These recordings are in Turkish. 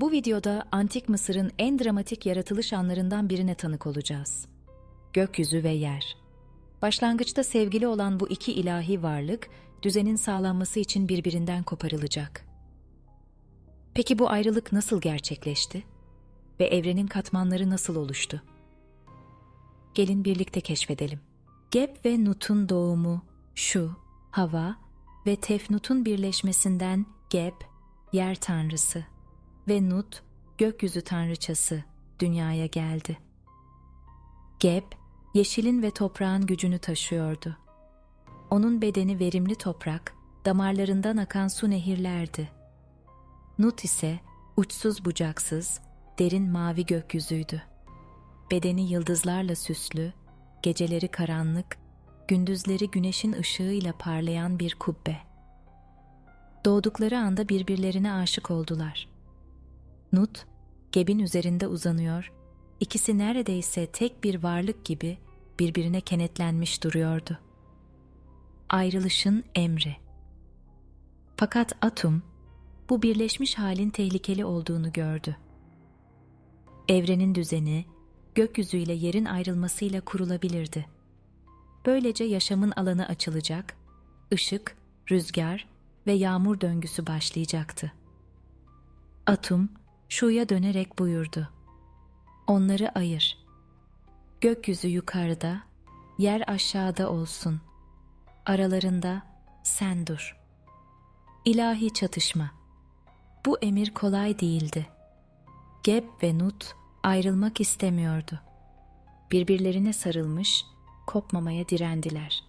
Bu videoda Antik Mısır'ın en dramatik yaratılış anlarından birine tanık olacağız. Gökyüzü ve yer. Başlangıçta sevgili olan bu iki ilahi varlık, düzenin sağlanması için birbirinden koparılacak. Peki bu ayrılık nasıl gerçekleşti? Ve evrenin katmanları nasıl oluştu? Gelin birlikte keşfedelim. Geb ve Nut'un doğumu, Şu, hava ve Tefnut'un birleşmesinden Geb, yer tanrısı ve Nut, gökyüzü tanrıçası dünyaya geldi. Geb, yeşilin ve toprağın gücünü taşıyordu. Onun bedeni verimli toprak, damarlarından akan su nehirlerdi. Nut ise uçsuz bucaksız, derin mavi gökyüzüydü. Bedeni yıldızlarla süslü, geceleri karanlık, gündüzleri güneşin ışığıyla parlayan bir kubbe. Doğdukları anda birbirlerine aşık oldular. Nut, Geb'in üzerinde uzanıyor, ikisi neredeyse tek bir varlık gibi birbirine kenetlenmiş duruyordu. Ayrılışın emri. Fakat Atum, bu birleşmiş halin tehlikeli olduğunu gördü. Evrenin düzeni, gökyüzüyle yerin ayrılmasıyla kurulabilirdi. Böylece yaşamın alanı açılacak, ışık, rüzgar ve yağmur döngüsü başlayacaktı. Atum, Şu'ya dönerek buyurdu. Onları ayır. Gökyüzü yukarıda, yer aşağıda olsun. Aralarında sen dur. İlahi çatışma. Bu emir kolay değildi. Geb ve Nut ayrılmak istemiyordu. Birbirlerine sarılmış, kopmamaya direndiler.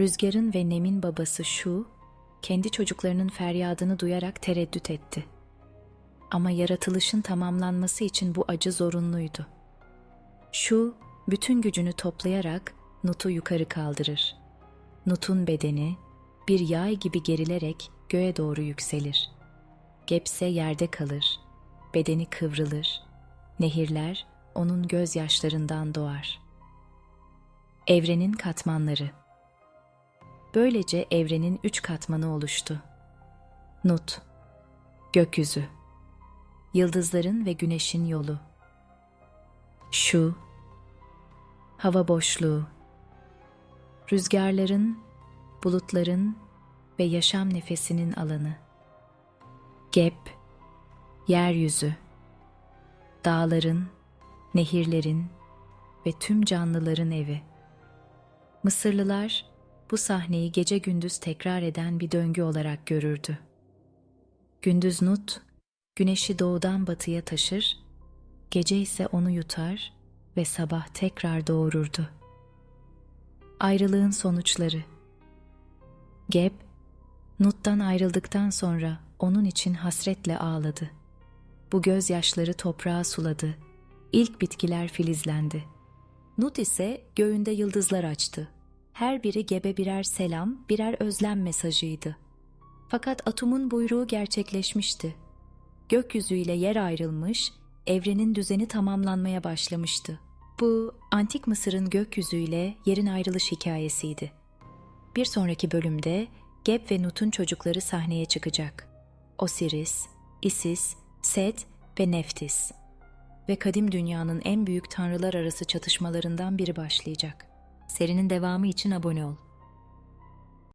Rüzgarın ve Nem'in babası Şu, kendi çocuklarının feryadını duyarak tereddüt etti. Ama yaratılışın tamamlanması için bu acı zorunluydu. Şu, bütün gücünü toplayarak Nut'u yukarı kaldırır. Nut'un bedeni bir yay gibi gerilerek göğe doğru yükselir. Gepse yerde kalır, bedeni kıvrılır, nehirler onun gözyaşlarından doğar. Evrenin katmanları Böylece evrenin üç katmanı oluştu. Nut, gökyüzü, yıldızların ve güneşin yolu. Şu, hava boşluğu, rüzgarların, bulutların ve yaşam nefesinin alanı. Gep, yeryüzü, dağların, nehirlerin ve tüm canlıların evi. Mısırlılar bu sahneyi gece gündüz tekrar eden bir döngü olarak görürdü. Gündüz Nut, güneşi doğudan batıya taşır, gece ise onu yutar ve sabah tekrar doğururdu. Ayrılığın sonuçları Geb, Nut'tan ayrıldıktan sonra onun için hasretle ağladı. Bu gözyaşları toprağa suladı. İlk bitkiler filizlendi. Nut ise göğünde yıldızlar açtı. Her biri gebe birer selam, birer özlem mesajıydı. Fakat Atum'un buyruğu gerçekleşmişti. Gökyüzüyle yer ayrılmış, evrenin düzeni tamamlanmaya başlamıştı. Bu, Antik Mısır'ın gökyüzüyle yerin ayrılış hikayesiydi. Bir sonraki bölümde Geb ve Nut'un çocukları sahneye çıkacak. Osiris, Isis, Set ve Neftis. Ve kadim dünyanın en büyük tanrılar arası çatışmalarından biri başlayacak. Serinin devamı için abone ol.